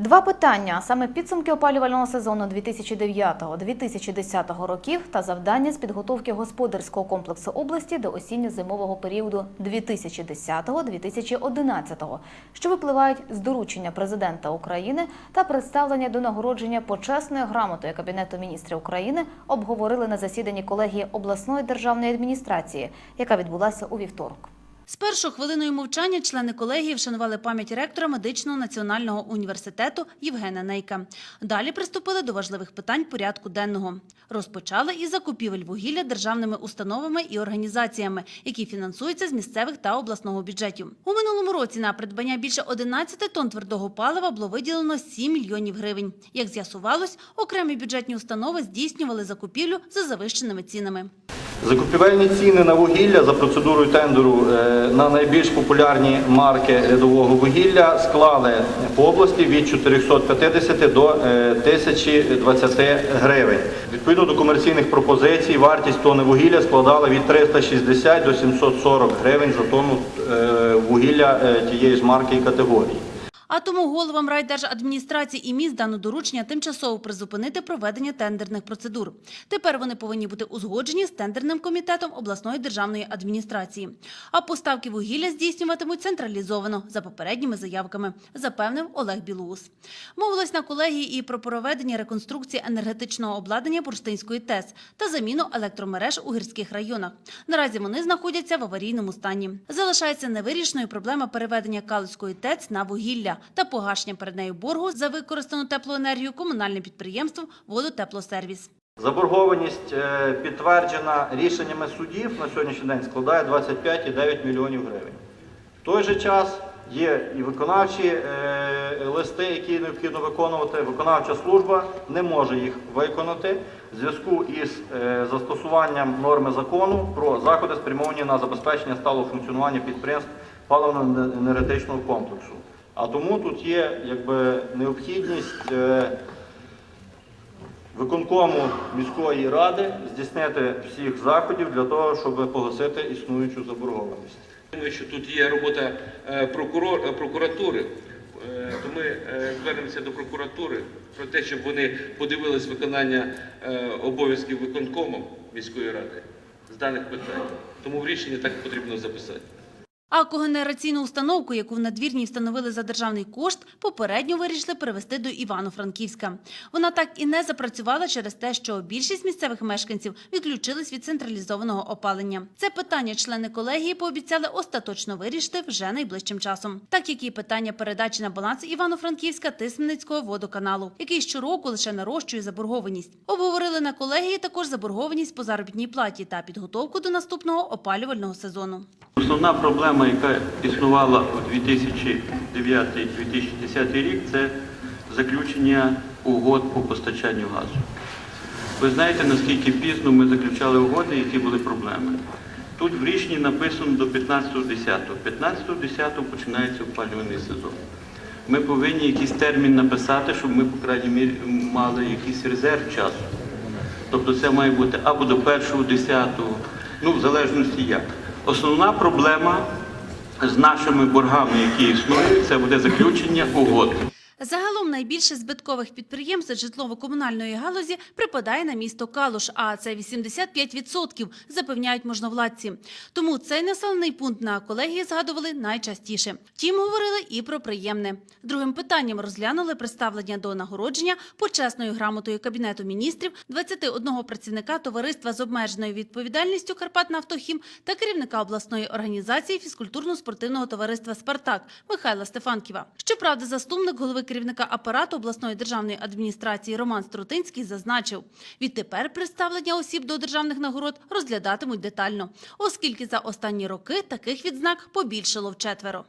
Два питання, саме підсумки опалювального сезону 2009-2010 років та завдання з підготовки господарського комплексу області до осінньо-зимового періоду 2010-2011, що випливають з доручення президента України та представлення до нагородження почесною грамотою Кабінету міністрів України обговорили на засіданні колегії обласної державної адміністрації, яка відбулася у вівторок. Спершу хвилиною мовчання члени колегії вшанували пам'ять ректора медичного національного університету Євгена Нейка. Далі приступили до важливих питань порядку денного. Розпочали із закупівель вугілля державними установами і організаціями, які фінансуються з місцевих та обласного бюджетів. У минулому році на придбання більше 11 тонн твердого палива було виділено 7 мільйонів гривень. Як з'ясувалось, окремі бюджетні установи здійснювали закупівлю за завищеними цінами. Закупівельні ціни на вугілля за процедурою тендеру е, на найбільш популярні марки рядового вугілля склали по області від 450 до е, 1020 гривень. Відповідно до комерційних пропозицій, вартість тонни вугілля складала від 360 до 740 гривень за тонну е, вугілля е, тієї ж марки і категорії. А тому головам райдержадміністрації і міст дано доручення тимчасово призупинити проведення тендерних процедур. Тепер вони повинні бути узгоджені з тендерним комітетом обласної державної адміністрації. А поставки вугілля здійснюватимуть централізовано за попередніми заявками, запевнив Олег Білоус. Мовилось на колегії і про проведення реконструкції енергетичного обладнання Бурштинської ТЕС та заміну електромереж у гірських районах. Наразі вони знаходяться в аварійному стані. Залишається невирішеною проблема переведення Калицької ТЕЦ на вугілля та погашення перед нею боргу за використану теплоенергію комунальним підприємством «Водотеплосервіс». Заборгованість е, підтверджена рішеннями судів на сьогоднішній день складає 25,9 мільйонів гривень. В той же час є і виконавчі е, листи, які необхідно виконувати. Виконавча служба не може їх виконати в зв'язку із е, застосуванням норми закону про заходи, спрямовані на забезпечення сталого функціонування підприємств паливно-енергетичного комплексу. А тому тут є якби, необхідність. е, виконкому міської ради здійснити всіх заходів для того, щоб погасити існуючу заборгованість. Що тут є робота е, прокурор, е, прокуратури, то ми звернемося до прокуратури про те, щоб вони подивились виконання обов'язків виконкому міської ради з даних питань. Тому в рішенні так потрібно записати. А когенераційну установку, яку в надвірній встановили за державний кошт, попередньо вирішили перевести до Івано-Франківська. Вона так і не запрацювала через те, що більшість місцевих мешканців відключились від централізованого опалення. Це питання члени колегії пообіцяли остаточно вирішити вже найближчим часом. Так як і питання передачі на баланс Івано-Франківська Тисменницького водоканалу, який щороку лише нарощує заборгованість. Обговорили на колегії також заборгованість по заробітній платі та підготовку до наступного опалювального сезону. Основна проблема, яка існувала у 2009-2010 рік, це заключення угод по постачанню газу. Ви знаєте, наскільки пізно ми заключали угоди, які були проблеми. Тут в рішенні написано до 15.10. 15.10 починається опалювальний сезон. Ми повинні якийсь термін написати, щоб ми, по крайній мірі, мали якийсь резерв часу. Тобто це має бути або до 1.10, ну, в залежності як. Основна проблема з нашими боргами, які існують, це буде заключення угод. Загалом найбільше збиткових підприємств житлово-комунальної галузі припадає на місто Калуш, а це 85%, запевняють можновладці. Тому цей населений пункт на колегії згадували найчастіше. Втім, говорили і про приємне. Другим питанням розглянули представлення до нагородження почесною грамотою Кабінету міністрів 21 працівника товариства з обмеженою відповідальністю «Карпатнафтохім» та керівника обласної організації фізкультурно-спортивного товариства «Спартак» Михайла Стефанківа. Щоправда, заступник голови керівника апарату обласної державної адміністрації Роман Струтинський зазначив, відтепер представлення осіб до державних нагород розглядатимуть детально, оскільки за останні роки таких відзнак побільшало вчетверо.